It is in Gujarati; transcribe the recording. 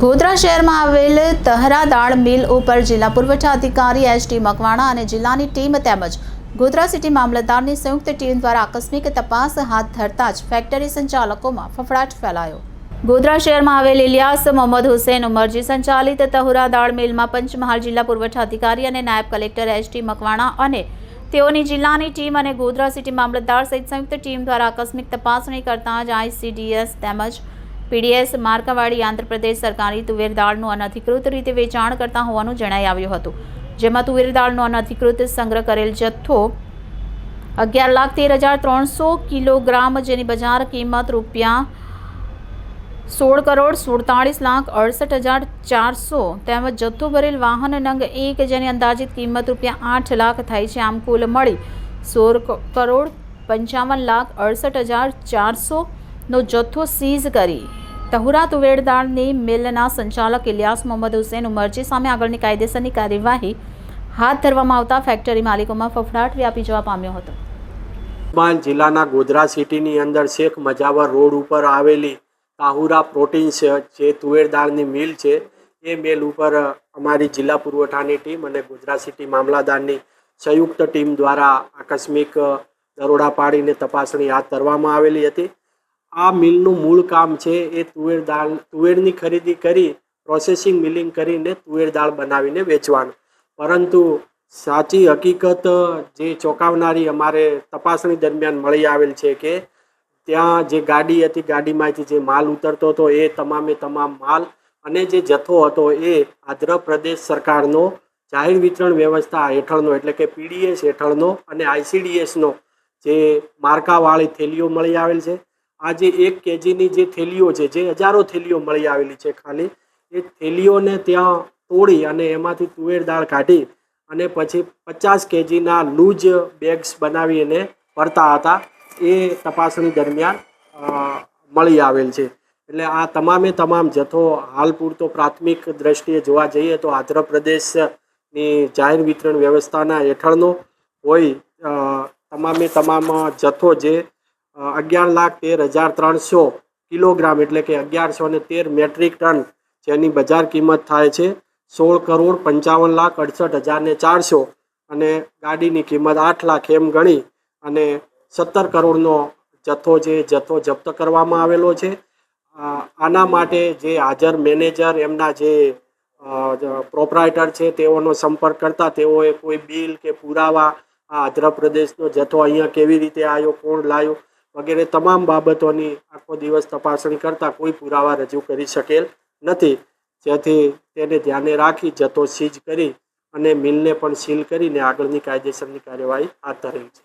ગોધરા શહેરમાં આવેલ તહરા દાળ મિલ ઉપર જિલ્લા પુરવઠા અધિકારી એચ ટી મકવાણા અને જિલ્લાની ટીમ તેમજ ગોધરા સિટી મામલતદારની સંયુક્ત ટીમ દ્વારા આકસ્મિક તપાસ હાથ ધરતા જ ફેક્ટરી સંચાલકોમાં ફફડાટ ફેલાયો. ગોધરા શહેરમાં આવેલ ઇલિયાસ મોહમ્મદ હુસેન ઉમરજી સંચાલિત તહુરા દાળ મિલમાં પંચમહાલ જિલ્લા પુરવઠા અધિકારી અને નાયબ કલેક્ટર એચ ટી મકવાણા અને તેઓની જિલ્લાની ટીમ અને ગોધરા સિટી મામલતદાર સહિત સંયુક્ત ટીમ દ્વારા આકસ્મિક તપાસણી કરતા જ આઈસીડીએસ તેમજ પીડીએસ માર્કાવાડી આંધ્રપ્રદેશ સરકારી તુવેર દાળનું અનધિકૃત રીતે વેચાણ કરતા હોવાનું જણાઈ આવ્યું હતું. જેમાં તુવેર દાળનો અનધિકૃત સંગ્રહ કરેલ જથ્થો અગિયાર લાખ તેર હજાર ત્રણસો કિલોગ્રામ, જેની બજાર કિંમત રૂપિયા સોળ કરોડ સુડતાળીસ લાખ અડસઠ હજાર ચારસો, તેમજ જથ્થો ભરેલ વાહન નંગ એક, જેની અંદાજિત કિંમત રૂપિયા આઠ લાખ થાય છે, આમ કુલ મળી સોળ કરોડ પંચાવન લાખ અડસઠ હજાર ચારસોનો જથ્થો સીઝ કરી. તહુરા તુવેરદાળની મિલના સંચાલક ઇલિયાસ મોહમ્મદ હુસેન ઉમરજી સામે આગળની કાયદેસરની કાર્યવાહી હાથ ધરવામાં આવતા ફેક્ટરી માલિકોમાં ફફડાટ વ્યાપી જવા પામ્યો હતો. વર્તમાન જિલ્લાના ગોધરા સિટીની અંદર શેખ મજાવર રોડ ઉપર આવેલી તાહુરા પ્રોટીન જે તુવેરદારની મિલ છે, એ મિલ ઉપર અમારી જિલ્લા પુરવઠાની ટીમ અને ગોધરા સિટી મામલાદારની સંયુક્ત ટીમ દ્વારા આકસ્મિક દરોડા પાડીને તપાસણી હાથ ધરવામાં આવેલી હતી. આ મિલનું મૂળ કામ છે એ તુવેર દાળ, તુવેરની ખરીદી કરી પ્રોસેસિંગ મિલિંગ કરીને તુવેર દાળ બનાવીને વેચવાનું. પરંતુ સાચી હકીકત જે ચોંકાવનારી અમારે તપાસણી દરમિયાન મળી આવેલ છે કે ત્યાં જે ગાડી હતી, ગાડીમાંથી જે માલ ઉતરતો હતો એ તમામે તમામ માલ અને જે જથ્થો હતો એ આંધ્રપ્રદેશ સરકારનો જાહેર વિતરણ વ્યવસ્થા હેઠળનો, એટલે કે પીડીએસ હેઠળનો અને આઈસીડીએસનો જે માર્કાવાળી થેલીઓ મળી આવેલ છે. આ જે એક કેજીની જે થેલીઓ છે, જે હજારો થેલીઓ મળી આવેલી છે ખાલી, એ થેલીઓને ત્યાં તોડી અને એમાંથી તુવેર દાળ કાઢી અને પછી પચાસ કેજીના લૂજ બેગ્સ બનાવીને ફરતા હતા. એ તપાસણી દરમિયાન મળી આવેલ છે. એટલે આ તમામે તમામ જથ્થો હાલ પૂરતો પ્રાથમિક દ્રષ્ટિએ જોવા જઈએ તો આંધ્રપ્રદેશની જાહેર વિતરણ વ્યવસ્થાના હેઠળનો હોય તમામે તમામ જથ્થો જે અગિયાર લાખ તેર હજાર ત્રણસો કિલોગ્રામ એટલે કે અગિયારસો ને તેર મેટ્રિક ટન જેની બજાર કિંમત થાય છે સોળ કરોડ પંચાવન લાખ અડસઠ હજાર ને ચારસો અને ગાડીની કિંમત આઠ લાખ એમ ગણી અને સત્તર કરોડનો જથ્થો છે જથ્થો જપ્ત કરવામાં આવેલો છે. આના માટે જે હાજર મેનેજર એમના જે પ્રોપરાઇટર છે તેઓનો સંપર્ક કરતા તેઓએ કોઈ બિલ કે પુરાવા આ આંધ્રપ્રદેશનો જથ્થો અહીંયા કેવી રીતે આવ્યો કોણ લાવ્યો વગેરે તમામ બાબતોની આખો દિવસ તપાસણી કરતાં કોઈ પુરાવા રજૂ કરી શકેલ નથી. જેથી તેને ધ્યાને રાખી જથ્થો સીઝ કરી અને મિલને પણ સીલ કરીને આગળની કાયદેસરની કાર્યવાહી હાથ ધરેલ છે.